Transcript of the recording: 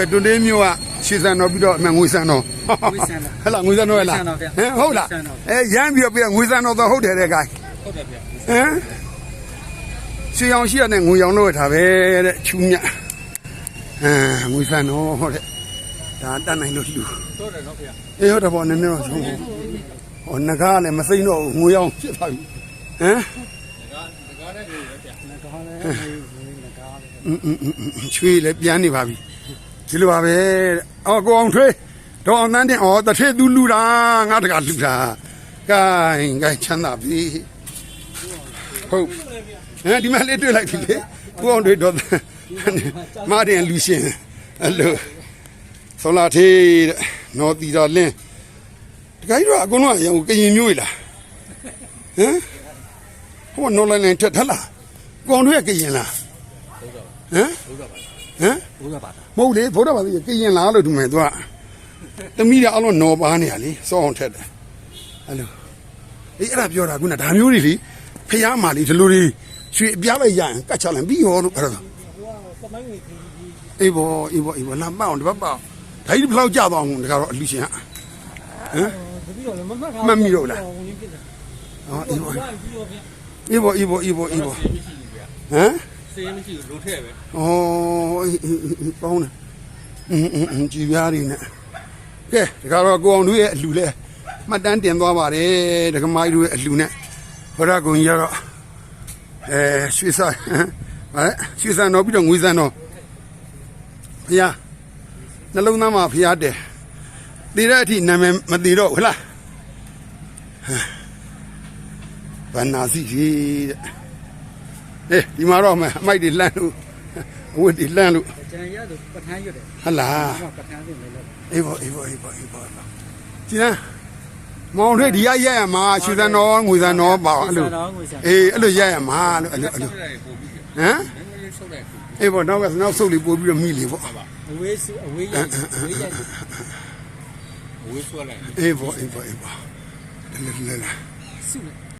ကဲတွန်တင်းမျိုးကရှေ့ဆန်တော့ပြီးတော့အမှန်ငွေဆန်တော့ ငွေဆန်တော့ ဟဲ့လားငွေဆန်တော့ဟဲ့လား ငွေဆန်တော့ဗျ ဟမ်ဟုတ်လား ငွေဆန်တော့ အဲရမ်းပြီးတော့ပြီးတော့ငွေဆန်တော့တော့ဟုတ်တယ်တဲ့ gain ဟုတ်တယ်ဗျ ဟမ်ရွှေရောင်ရှိရတဲ့ငွေရောင်လို့ထားပဲတဲ့ချူးမြတ်အမ်ငွေဆန်တော့ဟုတ်တဲ့ဒါတတ်နိုင်လို့လူ ဟုတ်တယ်နော်ဗျ အေးဟုတ်တယ်ပေါ့နည်းနည်းတော့ဆုံးပေါ့ဟောငကားလည်းမစိမ့်တော့ဘူးငွေရောင်ဖြစ်သွားပြီဟမ် ငါလည်းငါလည်းငါလည်းငါလည်း อืมอืมอืมချွေးလည်းပြန်နေပါပြီ ဒီလိုပါပဲတဲ့အော်ကိုအောင်ထွေးတော့အောင်တန်းတင်အော်တထေသူလူတာငါတကလူတာဂိုင်းဂိုင်းချမ်းသာပြီဟုတ်ဟမ်ဒီမှာလေးတွေ့လိုက်ပြီလေကိုအောင်ထွေးတော့မာတင်လူရှင်အဲ့လိုဆောလာထေးတဲ့နော်တီတော်လင်းတခါကြီးတော့အကုန်လုံးကရန်ကိုကရင်မျိုးလားဟမ်ဟိုနော်လိုင်းလိုင်းထက်ထလားကိုအောင်ထွေးကကရင်လားဟမ်ဟ မ်ဘုရားပါတာမဟုတ်လေဗုဒ္ဓဘာသာကြီးကရင်လားလို့ဒီမဲ့သူကသမီးတွေအလုံးနော်ပါနေရလေစောအောင်ထက်တယ်အဲ့လိုအေးအဲ့ဒါပြောတာခုနဒါမျိုးတွေလေဖះမာလေးဒီလိုတွေရွှေအပြားလိုက်ရရင်ကတ်ချလိုက်ပြီးရောလို့အဲ့ဒါသမိုင်းကြီးအေးဘောအေးဘောအေးဘောလာမအောင်တပတ်ပေါ့ဒါကြီးဘယ်လောက်ကြာသွားအောင်တကတော့အလူရှင်ဟမ်တပည့်တော်လည်းမမှတ်ထားမှတ်မိတော့လားဟိုလေးဖြစ်တယ်ဟောအေးဘောဘာပြီးတော့ဗျအေးဘောအေးဘောအေးဘောအေးဘောဟမ် စေးမရှိဘူးလိုထည့်ပဲဩအေးအေးအေးပေါင်းတယ်အင်းအင်းအင်းကြည်ပြားတွေနဲ့ကဲတကတော့ကိုအောင်တို့ရဲ့အလူလဲမှတ်တမ်းတင်သွားပါတယ်ဒကမိုင်းတို့ရဲ့အလူနဲ့ဘုရားကုံကြီးကတော့အဲရွှေဆိုင်ဟမ်ဗါလဲရွှေဆိုင်တော့ပြီးတော့ငွေဆိုင်တော့ဖះနှလုံးသားမှာဖះတယ်တည်တဲ့အထိနာမည်မတည်တော့ဘူးဟဲ့လားဟမ်ဗန္နာစီကြီးတဲ့ အေးဒီမှာတော့မအမိုက်တွေလှမ်းလို့အဝတ်တွေလှမ်းလို့ကျန်ရတော့ပထမ်းရွတ်တယ်ဟတ်လားဘာပထမ်းပြင်လဲလို့အေးဘောအေးဘောအေးဘောအေးဘောကျင်းမောင်တွေဒီရရက်ရမှာရွှေစံတော်ငွေစံတော်ပေါ့အဲ့လိုတော့ငွေဆန်အေးအဲ့လိုရက်ရမှာလို့အဲ့လိုအဲ့လိုဟမ်အေးဘောနောက်ကနောက်ဆုပ်လေးပို့ပြီးတော့မိလေပေါ့အဝေးစုအဝေးရိုက်အဝေးရိုက်ဝေးဆွဲလိုက်အေးဘောအေးဘောအေးဘောလဲလဲလဲစု